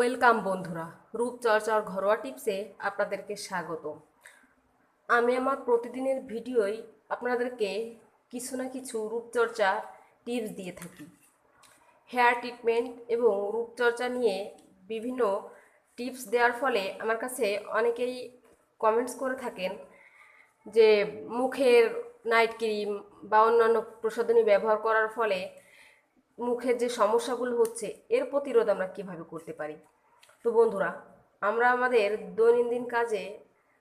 Welcome বন্ধুরা রূপচর্চার ঘরোয়া টিপসে আপনাদেরকে স্বাগত আমি আমার প্রতিদিনের ভিডিওই আপনাদেরকে কিছু না কিছু রূপচর্চা টিপস দিয়ে থাকি। হেয়ার ট্রিটমেন্ট এবং রূপচর্চা নিয়ে বিভিন্ন টিপস দেওয়ার ফলে আমার কাছে অনেকেই কমেন্টস করে থাকেন যে মুখের নাইট ক্রিম বা অন্যান্য প্রসাধনী ব্যবহার করার ফলে মুখের যে সমস্যাগুলো হচ্ছে, এর প্রতিরোধ আমরা কীভাবে করতে পারি? তো বন্ধুরা, আমরা আমাদের দৈনন্দিন কাজে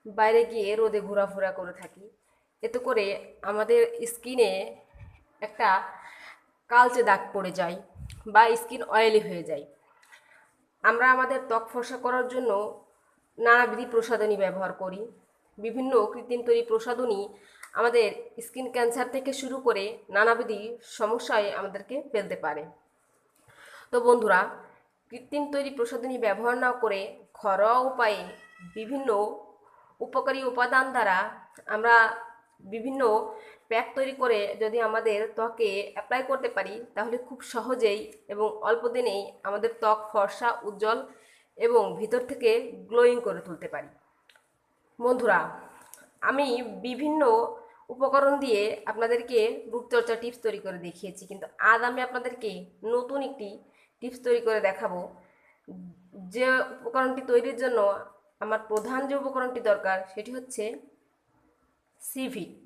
বাইরে গিয়ে রোদে ঘোরাফেরা করে থাকি। এতে করে আমাদের স্কিনে একটা কালচে দাগ পড়ে যায় বা স্কিন অয়েলি হয়ে যায়। আমরা আমাদের ত্বক ফর্সা করার জন্য নানাবিধি প্রসাধনী ব্যবহার করি। বিভিন্ন কৃত্রিম তৈরি প্রসাধনী আমাদের স্কিন ক্যান্সার থেকে শুরু করে নানাবিধি সমস্যায় আমাদেরকে ফেলতে পারে। তো বন্ধুরা, কৃত্রিম তৈরি প্রসাধনী ব্যবহার না করে ঘরোয়া উপায়ে বিভিন্ন উপকারী উপাদান দ্বারা আমরা বিভিন্ন প্যাক তৈরি করে যদি আমাদের ত্বকে অ্যাপ্লাই করতে পারি, তাহলে খুব সহজেই এবং অল্প দিনেই আমাদের ত্বক ফর্সা, উজ্জ্বল এবং ভিতর থেকে গ্লোয়িং করে তুলতে পারি। বন্ধুরা, আমি বিভিন্ন উপকরণ দিয়ে আপনাদেরকে রূপচর্চা টিপস তৈরি করে দেখিয়েছি। কিন্তু আজ আমি আপনাদেরকে নতুন একটি টিপস তৈরি করে দেখাবো। যে উপকরণটি তৈরির জন্য আমার প্রধান যে উপকরণটি দরকার সেটি হচ্ছে সিভিট।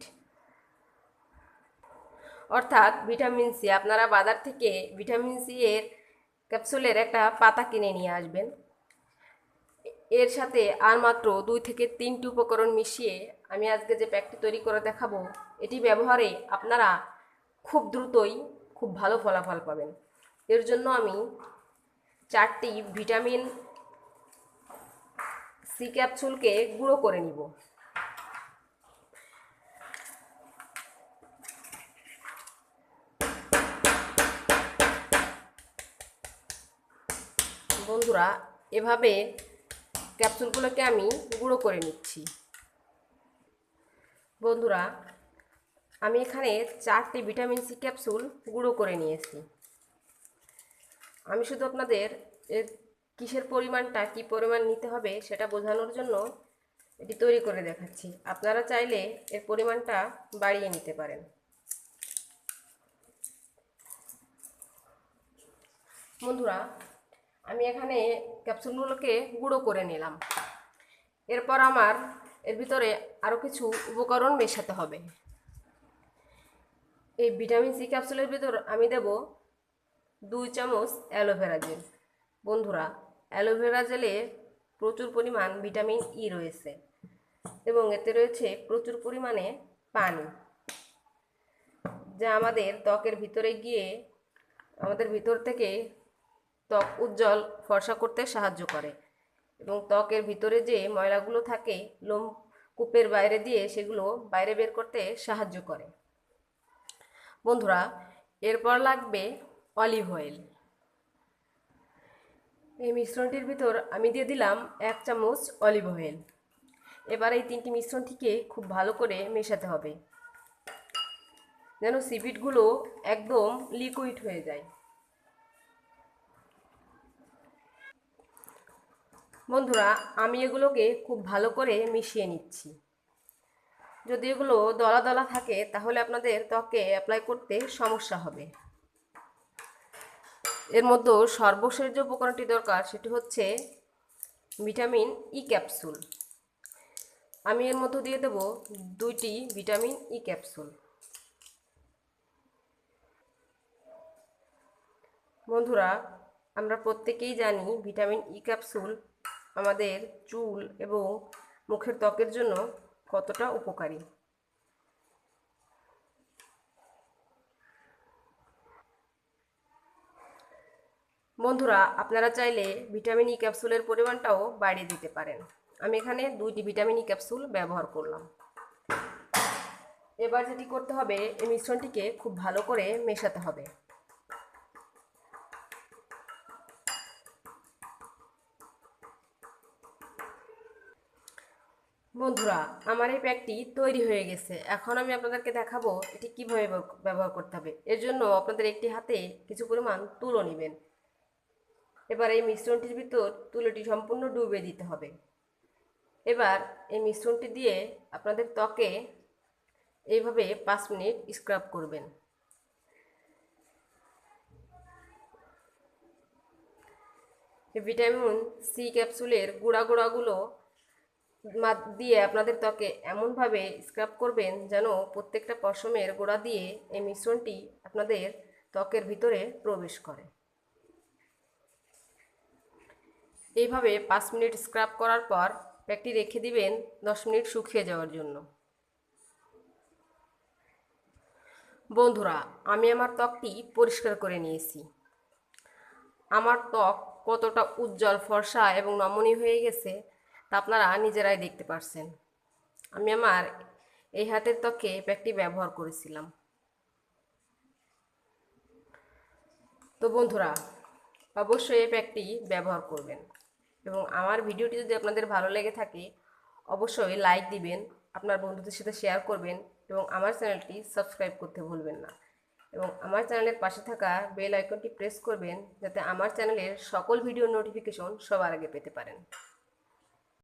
অর্থাৎ ভিটামিন সি, আপনারা বাজার থেকে ভিটামিন সি এর ক্যাপসুলের একটা পাতা কিনে নিয়ে আসবেন। এর সাথে আর মাত্র দুই থেকে তিনটি উপকরণ মিশিয়ে আমি আজকে যে প্যাকটি তৈরি করে দেখাবো, এটি ব্যবহারে আপনারা খুব দ্রুতই খুব ভালো ফলাফল পাবেন। এর জন্য আমি চারটি ভিটামিন সি ক্যাপসুলকে গুঁড়ো করে নিব। বন্ধুরা, এভাবে ক্যাপসুলগুলোকে আমি গুঁড়ো করে নিচ্ছি। বন্ধুরা, আমি এখানে চারটি ভিটামিন সি ক্যাপসুল গুঁড়ো করে নিয়েছি। আমি শুধু আপনাদের এর কিসের পরিমাণটা, কি পরিমাণ নিতে হবে সেটা বোঝানোর জন্য এটি তৈরি করে দেখাচ্ছি। আপনারা চাইলে এর পরিমাণটা বাড়িয়ে নিতে পারেন। বন্ধুরা আমি এখানে ক্যাপসুলগুলোকে গুঁড়ো করে নিলাম। এরপর আমার এর ভিতরে আরও কিছু উপকরণ মেশাতে হবে। এই ভিটামিন সি ক্যাপসুলের ভিতর আমি দেব দুই চামচ অ্যালোভেরা জেল। বন্ধুরা, অ্যালোভেরা জেলে প্রচুর পরিমাণ ভিটামিন ই রয়েছে এবং এতে রয়েছে প্রচুর পরিমাণে পানি, যা আমাদের ত্বকের ভিতরে গিয়ে আমাদের ভিতর থেকে ত্বক উজ্জ্বল, ফর্সা করতে সাহায্য করে। এবং ত্বকের ভিতরে যে ময়লাগুলো থাকে, লোম কূপের বাইরে দিয়ে সেগুলো বাইরে বের করতে সাহায্য করে। বন্ধুরা, এরপর লাগবে অলিভ অয়েল। এই মিশ্রণটির ভিতর আমি দিয়ে দিলাম এক চামচ অলিভ অয়েল। এবার এই তিনটি মিশ্রণটিকে খুব ভালো করে মেশাতে হবে। যেন সিপিটগুলো একদম লিকুইড হয়ে যায়। বন্ধুরা, আমি এগুলোকে খুব ভালো করে মিশিয়ে নিচ্ছি। যদি এগুলো দলা দলা থাকে, তাহলে আপনাদের ত্বকে অ্যাপ্লাই করতে সমস্যা হবে। এর মধ্যে সর্বশেষ যে উপকরণটি দরকার, সেটি হচ্ছে ভিটামিন ই ক্যাপসুল আমি এর মধ্যে দিয়ে দেব দুইটি ভিটামিন ই ক্যাপসুল বন্ধুরা, আমরা প্রত্যেকেই জানি ভিটামিন ই ক্যাপসুল আমাদের চুল এবং মুখের ত্বকের জন্য কতটা উপকারী? বন্ধুরা, আপনারা চাইলে ভিটামিন ই ক্যাপসুলের পরিমাণটাও বাড়িয়ে দিতে পারেন। আমি এখানে দুইটি ভিটামিন ই ক্যাপসুল ব্যবহার করলাম। এবার যেটি করতে হবে, এই মিশ্রণটিকে খুব ভালো করে মেশাতে হবে। বন্ধুরা, আমার এই প্যাকটি তৈরি হয়ে গেছে। এখন আমি আপনাদেরকে দেখাবো এটি কীভাবে ব্যবহার করতে হবে। এর জন্য আপনাদের একটি হাতে কিছু পরিমাণ তুলো নেবেন। এবার এই মিশ্রণটির ভিতর তুলোটি সম্পূর্ণ ডুবে দিতে হবে। এবার এই মিশ্রণটি দিয়ে আপনাদের ত্বকে এইভাবে পাঁচ মিনিট স্ক্রাব করবেন। ভিটামিন সি ক্যাপসুলের গুঁড়া গুঁড়াগুলো দিয়ে আপনাদের ত্বকে এমনভাবে স্ক্রাব করবেন যেন প্রত্যেকটা পশমের গোড়া দিয়ে এই মিশ্রণটি আপনাদের ত্বকের ভিতরে প্রবেশ করে। এইভাবে পাঁচ মিনিট স্ক্রাব করার পর প্যাকটি রেখে দিবেন, দশ মিনিট শুকিয়ে যাওয়ার জন্য। বন্ধুরা, আমি আমার ত্বকটি পরিষ্কার করে নিয়েছি। আমার ত্বক কতটা উজ্জ্বল ফর্সা এবং নমনীয় হয়ে গেছে তা আপনারা নিজেরাই দেখতে পারছেন। আমি আমার এই হাতের ত্বকে প্যাকটি ব্যবহার করেছিলাম। তো বন্ধুরা, অবশ্যই এই প্যাকটি ব্যবহার করবেন এবং আমার ভিডিওটি যদি আপনাদের ভালো লেগে থাকে, অবশ্যই লাইক দিবেন, আপনার বন্ধুদের সাথে শেয়ার করবেন এবং আমার চ্যানেলটি সাবস্ক্রাইব করতে ভুলবেন না। এবং আমার চ্যানেলের পাশে থাকা বেল আইকনটি প্রেস করবেন যাতে আমার চ্যানেলের সকল ভিডিও নোটিফিকেশন সবার আগে পেতে পারেন।